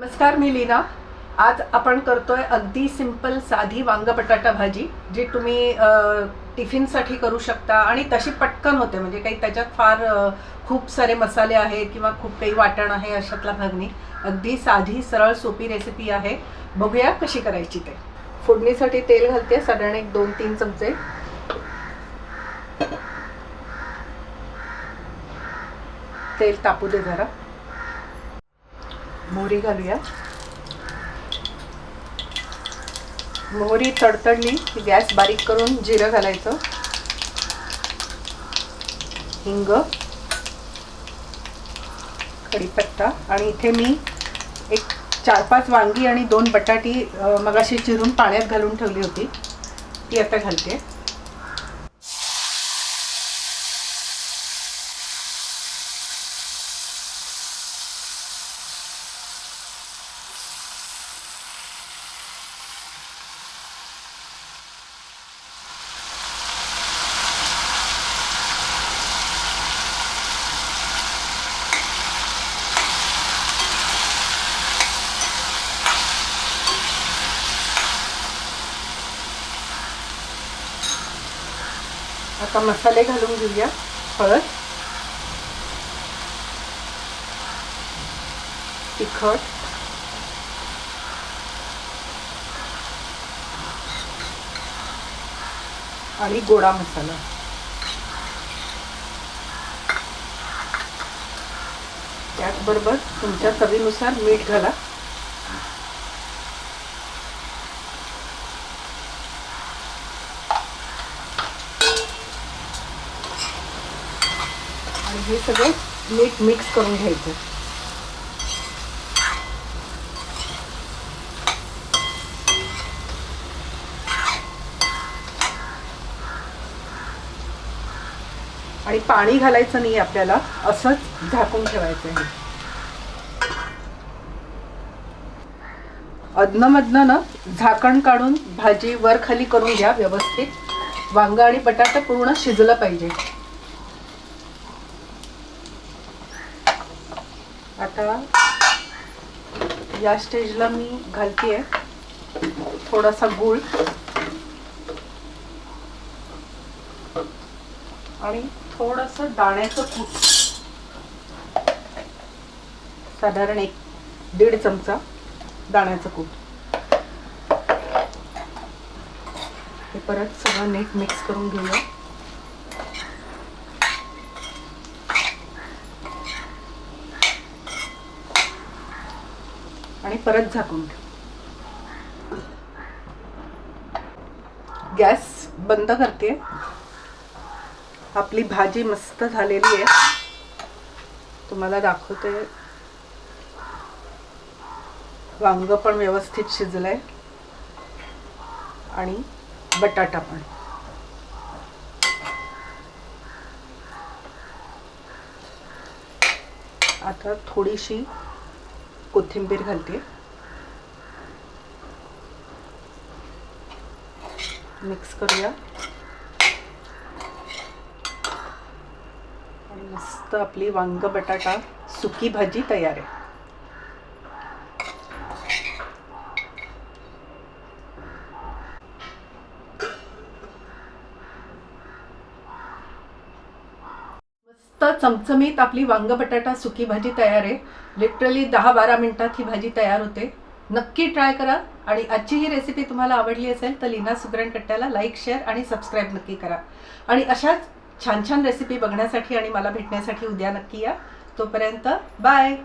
नमस्कार मी लीना. आज आपण करतोय अगदी सिंपल साधी वांग बटाटा भाजी जी तुम्ही टिफिनसाठी करू शकता. आणि तशी पटकन होते म्हणजे काही त्याच्यात फार खूप सारे मसाले आहेत किंवा खूप काही वाटण आहे अशातला भाग नाही. अगदी साधी सरळ सोपी रेसिपी आहे. बघूया कशी करायची ते. फोडणीसाठी तेल घालते साधारण एक दोन तीन चमचे. तेल तापू दे जरा. मोहरी घालूया. मोहरी तडतडली की गॅस बारीक करून जिरं घालायचं. हिंग कढीपत्ता आणि इथे मी एक चार पाच वांगी आणि दोन बटाटी मगाशी चिरून पाण्यात घालून ठेवली होती. ती आता घालते. आता मसाले घालून घेऊया हळद तिखट आणि गोडा मसाला. त्याचबरोबर तुमच्या चवीनुसार मीठ घाला आणि हे सगळं मीठ मिक्स करून घ्यायचं. आणि पाणी घालायचं नाही आपल्याला असंच झाकून ठेवायचं आहे. अदनमधनं ना झाकण काढून भाजी वर खाली करून घ्या व्यवस्थित. वांग आणि बटाटा पूर्ण शिजलं पाहिजे. आता या स्टेजला मी घालते थोडासा गूळ. आणि थोडंसं दाण्याचं कूट. साधारण एक दीड चमचा दाण्याचं कूट. हे परत सगळं नीट मिक्स करून घेऊया. आणि परत झाकून ठेव. गॅस बंद करते आपली भाजी मस्त झालेली आहे. तुम्हाला दाखवते. वांग पण व्यवस्थित शिजलंय. आणि बटाटा पण. आता थोडीशी कोथिंबीर घालते. मिक्स करूया. आणि मस्त आपली वांग बटाटा सुकी भाजी तयार आहे मस्त चमचमीत आपली वांग बटाटा सुकी भाजी तयार आहे. लिटरली दहा बारा मिनटात ही भाजी तयार होते. नक्की ट्राय करा आणि आजची ही रेसिपी तुम्हाला आवडली असेल तर लीना सुगरण कट्ट्याला लाईक शेअर आणि सबस्क्राईब नक्की करा. आणि अशाच छान छान रेसिपी बघण्यासाठी आणि मला भेटण्यासाठी उद्या नक्की या. तोपर्यंत बाय